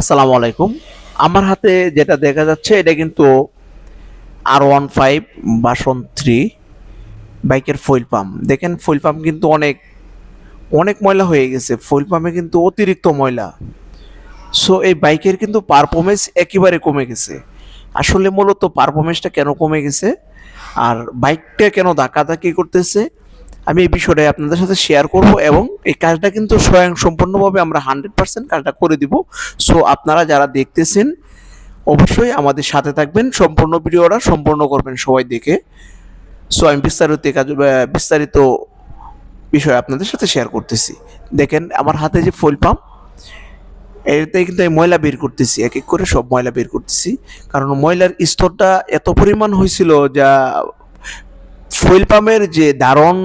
আসসালামু আলাইকুম। আমার হাতে যেটা দেখা যাচ্ছে, এটা কিন্তু আর ওয়ান ফাইভ বাসন থ্রি বাইকের ফুয়েল পাম্প দেখেন ফুয়েল পাম্প কিন্তু অনেক অনেক ময়লা হয়ে গেছে। ফুয়েল পাম্পে কিন্তু অতিরিক্ত ময়লা। সো এই বাইকের কিন্তু পারফরমেন্স একেবারে কমে গেছে। আসলে মূলত পারফরমেন্সটা কেন কমে গেছে? আর বাইকটা কেন ধাক্কাধাক্কি করতেছে? আমি এই বিষয়টা আপনাদের সাথে শেয়ার করব এবং এই কাজটা কিন্তু স্বয়ং সম্পূর্ণভাবে আমরা হান্ড্রেড পার্সেন্ট কাজটা করে দিব। সো আপনারা যারা দেখতেছেন, অবশ্যই আমাদের সাথে থাকবেন, সম্পূর্ণ ভিডিওটা সম্পূর্ণ করবেন সবাই দেখে। সো আমি বিস্তারিত কাজ বিস্তারিত বিষয় আপনাদের সাথে শেয়ার করতেছি। দেখেন, আমার হাতে যে ফুল পাম্প এতে কিন্তু আমি ময়লা বের করতেছি, এক এক করে সব ময়লা বের করতেছি। কারণ ময়লার স্তরটা এত পরিমাণ হয়েছিল যা ফুয়েল পাম্পের যে ধারণ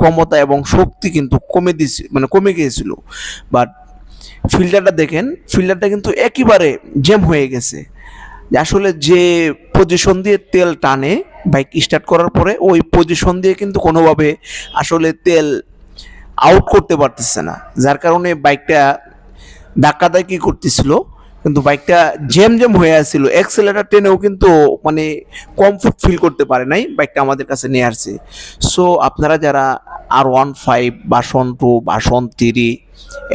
ক্ষমতা এবং শক্তি কিন্তু কমে দিয়েছে মানে কমে গিয়েছিল। বাট ফিল্টারটা দেখেন ফিল্টারটা কিন্তু একেবারে জ্যাম হয়ে গেছে। আসলে যে পজিশন দিয়ে তেল টানে বাইক স্টার্ট করার পরে ওই পজিশন দিয়ে কিন্তু কোনোভাবে আসলে তেল আউট করতে পারতেছে না। যার কারণে বাইকটা ধাক্কাধাক্কি করতেছিল। কিন্তু বাইকটা জ্যাম জ্যাম হয়ে আসছিল। এক্সেলেটার টেনেও কিন্তু মানে কমফোর্ট ফিল করতে পারে নাই বাইকটা আমাদের কাছে নিয়ে আসছে। সো আপনারা যারা আর one five version two version three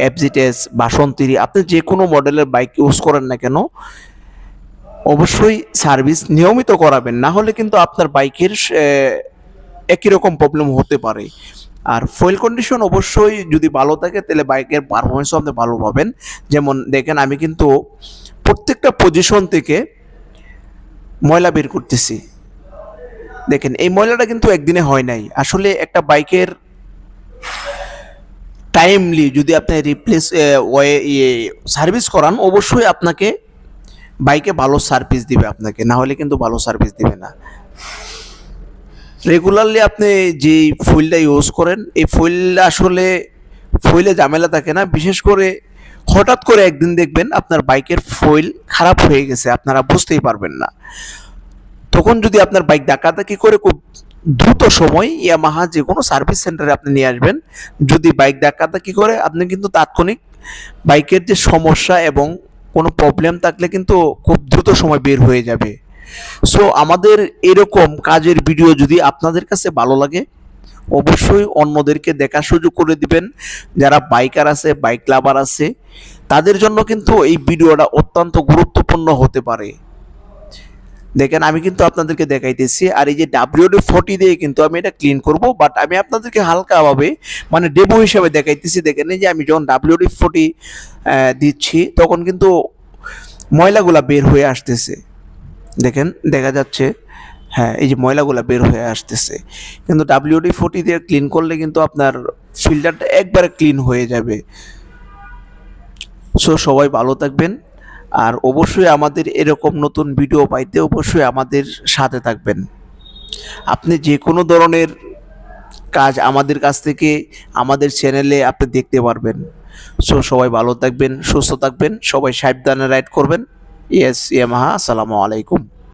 এফজিটেস version three আপনি যে কোনো মডেলের বাইক ইউজ করেন না কেন, অবশ্যই সার্ভিস নিয়মিত করাবেন। না হলে কিন্তু আপনার বাইকের একই রকম প্রবলেম হতে পারে। আর ফুয়েল কন্ডিশন অবশ্যই যদি ভালো থাকে, তাহলে বাইকের পারফরমেন্সও আপনি ভালো পাবেন। যেমন দেখেন, আমি কিন্তু প্রত্যেকটা পজিশন থেকে ময়লা বের করতেছি। দেখেন, এই ময়লাটা কিন্তু একদিনে হয় নাই। আসলে একটা বাইকের টাইমলি যদি আপনি রিপ্লেস ওয়ে সার্ভিস করান, অবশ্যই আপনাকে বাইকে ভালো সার্ভিস দিবে আপনাকে। না হলে কিন্তু ভালো সার্ভিস দিবে না। রেগুলারলি আপনি যে ফুলটা ইউজ করেন, এই ফুয়েলটা আসলে ফুলে ঝামেলা থাকে না। বিশেষ করে হঠাৎ করে একদিন দেখবেন আপনার বাইকের ফুয়েল খারাপ হয়ে গেছে, আপনারা বুঝতেই পারবেন না। তখন যদি আপনার বাইক ডাকাডাকি করে খুব দ্রুত সময় ইয়ামাহা যে কোনো সার্ভিস সেন্টারে আপনি নিয়ে আসবেন, যদি বাইক ডাকাডাকি করে, আপনি কিন্তু তাৎক্ষণিক বাইকের যে সমস্যা এবং কোনো প্রবলেম থাকলে কিন্তু খুব দ্রুত সময় বের হয়ে যাবে। সো আমাদের এরকম কাজের ভিডিও যদি আপনাদের কাছে ভালো লাগে, অবশ্যই অন্যদেরকে দেখার সুযোগ করে দিবেন। যারা বাইকার আছে বাইক লাভার আছে, তাদের জন্য কিন্তু এই ভিডিওটা অত্যন্ত গুরুত্বপূর্ণ হতে পারে। দেখেন, আমি কিন্তু আপনাদেরকে দেখাইতেছি, আর এই যে ডাব্লিউডি ফর্টি দিয়ে কিন্তু আমি এটা ক্লিন করব বাট আমি আপনাদেরকে হালকাভাবে মানে ডেমো হিসাবে দেখাইতেছি। দেখেন, এই যে আমি যখন ডাব্লিউডি ফর্টি দিচ্ছি, তখন কিন্তু ময়লাগুলা বের হয়ে আসতেছে। দেখেন, দেখা যাচ্ছে হ্যাঁ এই যে ময়লাগুলো বের হয়ে আসতেছে। কিন্তু ডাব্লিউডি ফোর্টি দিয়ে ক্লিন করলে কিন্তু আপনার ফিল্টারটা একবারে ক্লিন হয়ে যাবে। সো সবাই ভালো থাকবেন। আর অবশ্যই আমাদের এরকম নতুন ভিডিও পাইতে অবশ্যই আমাদের সাথে থাকবেন। আপনি যে কোনো ধরনের কাজ আমাদের কাছ থেকে, আমাদের চ্যানেলে আপনি দেখতে পারবেন। সো সবাই ভালো থাকবেন, সুস্থ থাকবেন, সবাই সাবধানে রাইড করবেন। ইয়েস ইয়ামাহা আসসালামু আলাইকুম